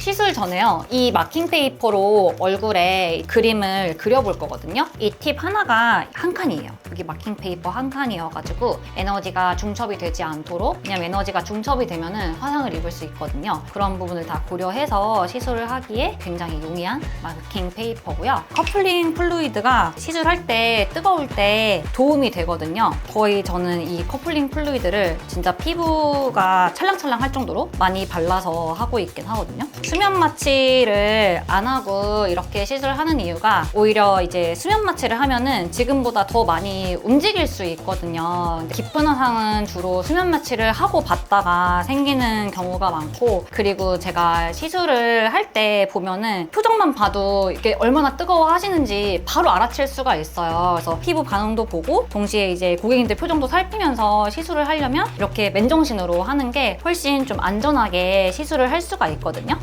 시술 전에요. 이 마킹 페이퍼로 얼굴에 그림을 그려볼 거거든요. 이 팁 하나가 한 칸이에요. 여기 마킹 페이퍼 한 칸이어가지고 에너지가 중첩이 되지 않도록 왜냐면 에너지가 중첩이 되면은 화상을 입을 수 있거든요. 그런 부분을 다 고려해서 시술을 하기에 굉장히 용이한 마킹 페이퍼고요. 커플링 플루이드가 시술할 때 뜨거울 때 도움이 되거든요. 거의 저는 이 커플링 플루이드를 진짜 피부가 찰랑찰랑 할 정도로 많이 발라서 하고 있긴 하거든요. 수면 마취를 안 하고 이렇게 시술하는 이유가 오히려 이제 수면 마취를 하면은 지금보다 더 많이 움직일 수 있거든요. 깊은 화상은 주로 수면 마취를 하고 받다가 생기는 경우가 많고 그리고 제가 시술을 할 때 보면은 표정만 봐도 이게 얼마나 뜨거워 하시는지 바로 알아챌 수가 있어요. 그래서 피부 반응도 보고 동시에 이제 고객님들 표정도 살피면서 시술을 하려면 이렇게 맨정신으로 하는 게 훨씬 좀 안전하게 시술을 할 수가 있거든요.